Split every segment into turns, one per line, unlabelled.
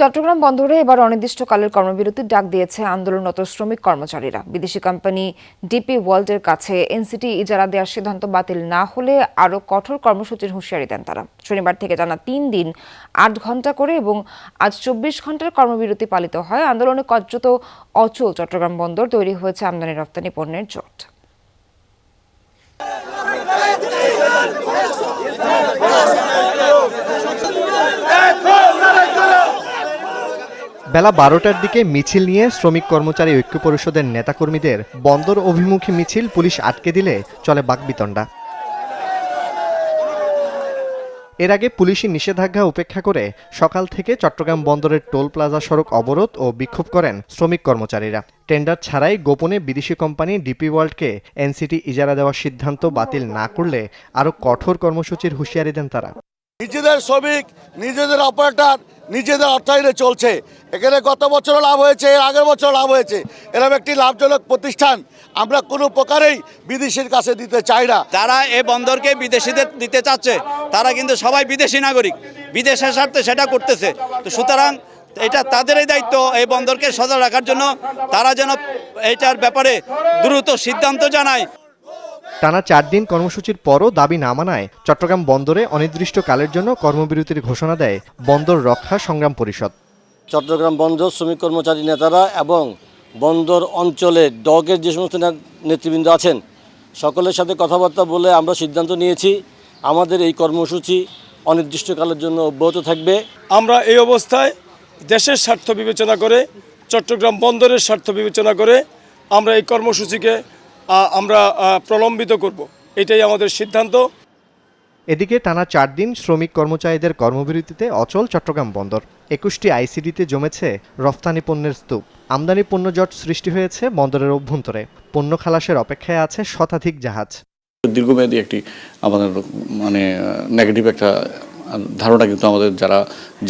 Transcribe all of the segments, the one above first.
চট্টগ্রাম বন্দরে এবার অনির্দিষ্টকালের কর্মবিরতির ডাক দিয়েছে আন্দোলনরত শ্রমিক কর্মচারীরা। বিদেশি কোম্পানি ডিপি ওয়ার্ল্ডের কাছে এনসিটি ইজারা দেওয়ার সিদ্ধান্ত বাতিল না হলে আরও কঠোর কর্মসূচির হুঁশিয়ারি দেন তারা। শনিবার থেকে টানা তিন দিন, আট ঘণ্টা করে এবং আজ চব্বিশ ঘণ্টার কর্মবিরতি পালিত হয়। আন্দোলনে কার্যত অচল চট্টগ্রাম বন্দর তৈরি হয়েছে আমদানি রপ্তানি পণ্যের জট
বেলা বারোটার দিকে মিছিল নিয়ে শ্রমিক কর্মচারী ঐক্য পরিষদের নেতাকর্মীদের বন্দর অভিমুখী মিছিল পুলিশ আটকে দিলে চলে বাকবিতণ্ডা এর আগে পুলিশি নিষেধাজ্ঞা উপেক্ষা করে সকাল থেকে চট্টগ্রাম বন্দরের টোল প্লাজা সড়ক অবরোধ ও বিক্ষোভ করেন শ্রমিক কর্মচারীরা। টেন্ডার ছাড়াই গোপনে বিদেশি কোম্পানি ডিপি ওয়ার্ল্ডকে এনসিটি ইজারা দেওয়ার সিদ্ধান্ত বাতিল না করলে আরও কঠোর কর্মসূচির হুঁশিয়ারি দেন তারা।
নিজেদের শ্রমিক, নিজেদের অপারেটর নিজেদের অর্থায়নে চলছে। এখানে গত বছর লাভ হয়েছে, এর আগের বছর লাভ হয়েছে। এরকম একটি লাভজনক প্রতিষ্ঠান আমরা কোনো প্রকারেই বিদেশির কাছে দিতে চাই না।
যারা এই বন্দরকে বিদেশিদের দিতে চাচ্ছে। তারা কিন্তু সবাই বিদেশি নাগরিক। বিদেশের স্বার্থে সেটা করতেছে। তো সুতরাং এটা তাদেরই দায়িত্ব এই বন্দরকে সজাগ রাখার জন্য। তারা যেন এটার ব্যাপারে দ্রুত সিদ্ধান্ত জানায়।
টানা চার দিন কর্মসূচির পরও দাবি না মানায়। চট্টগ্রাম বন্দরে অনির্দিষ্টকালের জন্য কর্মবিরতির ঘোষণা দেয় বন্দর রক্ষা সংগ্রাম পরিষদ।
চট্টগ্রাম বন্দর শ্রমিক কর্মচারী নেতারা এবং বন্দর অঞ্চলে ডগের যে সমস্ত নেতৃবৃন্দ আছেন সকলের সাথে কথাবার্তা বলে আমরা সিদ্ধান্ত নিয়েছি আমাদের এই কর্মসূচি অনির্দিষ্টকালের জন্য অব্যাহত থাকবে।
আমরা এই অবস্থায় দেশের স্বার্থ বিবেচনা করে চট্টগ্রাম বন্দরের স্বার্থ বিবেচনা করে আমরা এই কর্মসূচিকে আমরা প্রলম্বিত করব। এটাই আমাদের সিদ্ধান্ত।
এদিকে টানা চার দিন শ্রমিক কর্মচারীদের কর্মবিরতিতে অচল চট্টগ্রাম বন্দর। একুশটি আইসিডিতে জমেছে রফতানি পণ্যের স্তূপ। আমদানি পণ্য জট সৃষ্টি হয়েছে বন্দরের অভ্যন্তরে। পণ্য খালাসের অপেক্ষায় আছে শতাধিক জাহাজ।
দীর্ঘমেয়াদী একটি আমাদের মানে নেগেটিভ একটা ধারণা কিন্তু আমাদের যারা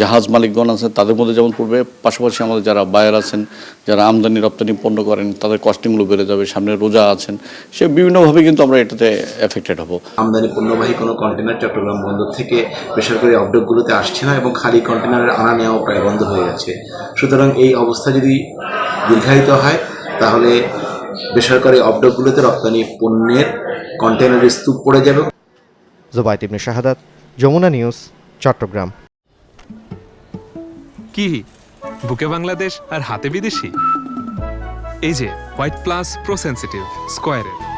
জাহাজ মালিকগণ আছেন তাদের মধ্যে যেমন পড়বে পাশাপাশি আমাদের যারা বায়ার আছেন যারা আমদানি রপ্তানি পণ্য করেন তাদের কস্টিংগুলো বেড়ে যাবে সামনে রোজা আছেন সে বিভিন্নভাবে কিন্তু আমরা এটাতে এফেক্টেড হব।
আমদানি পণ্যবাহী কোনো কন্টেনার চট্টগ্রাম বন্দর থেকে বেসরকারি অবডকগুলোতে আসছে না এবং খালি কন্টেনারের আনা নেওয়াও প্রায় বন্ধ হয়ে গেছে। সুতরাং এই অবস্থা যদি দীর্ঘায়িত হয় তাহলে বেসরকারি অবডকগুলোতে রপ্তানি পণ্যের কন্টেনারের স্তূপ পড়ে যাবে।
জোবাইত ইবনে শাহাদাত যমুনা নিউজ, চট্টগ্রাম।
কি? বুকে বাংলাদেশ আর হাতে বিদেশি? এই যে হোয়াইট প্লাস প্রো সেন্সিটিভ স্কোয়ারের